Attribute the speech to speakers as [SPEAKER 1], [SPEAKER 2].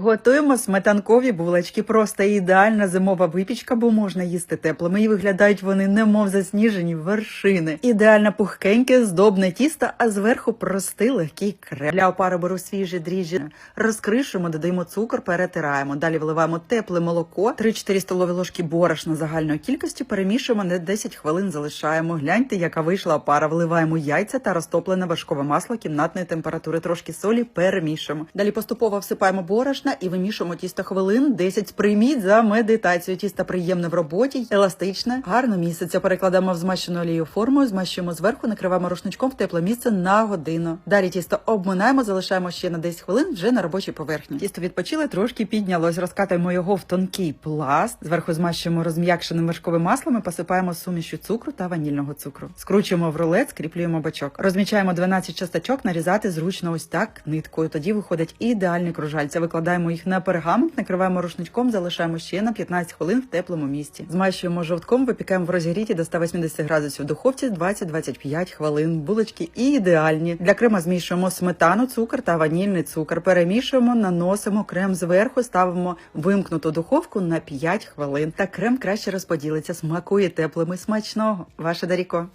[SPEAKER 1] Готуємо сметанкові булочки. Просто ідеальна зимова випічка, бо можна їсти теплими і виглядають вони немов засніжені вершини. Ідеально пухкеньке, здобне тісто, а зверху простий легкий крем. Для опари беру свіжі дріжджі, розкришуємо, додаємо цукор, перетираємо. Далі виливаємо тепле молоко, 3-4 столові ложки борошна загальної кількості, перемішуємо на 10 хвилин, залишаємо. Гляньте, яка вийшла опара. Вливаємо яйця та розтоплене вершкове масло кімнатної температури, трошки солі, перемішуємо. Далі поступово всипаємо борошна і вимішуємо тісто хвилин 10. Сприйміть за медитацію. Тісто приємне в роботі, еластичне, гарно місяця. Перекладаємо в змащену олією формою, змащуємо зверху, накриваємо рушничком в тепле місце на годину. Далі тісто обминаємо, залишаємо ще на 10 хвилин вже на робочій поверхні. Тісто відпочило, трошки піднялось. Розкатуємо його в тонкий пласт. Зверху змащуємо розм'якшеним вершковим маслом і посипаємо сумішю цукру та ванільного цукру. Скручуємо в рулет, скріплюємо бачок. Розмічаємо 12 часточок, нарізати зручно ось так ниткою. Тоді виходить ідеальні кружальця. Викладаємо їх на пергамент, накриваємо рушничком, залишаємо ще на 15 хвилин в теплому місці. Змащуємо жовтком, випікаємо в розігріті до 180 градусів в духовці 20-25 хвилин. Булочки ідеальні. Для крема змішуємо сметану, цукор та ванільний цукор. Перемішуємо, наносимо крем зверху, ставимо вимкнуту духовку на 5 хвилин. Так крем краще розподілиться, смакує теплими смачного. Ваше Даріко.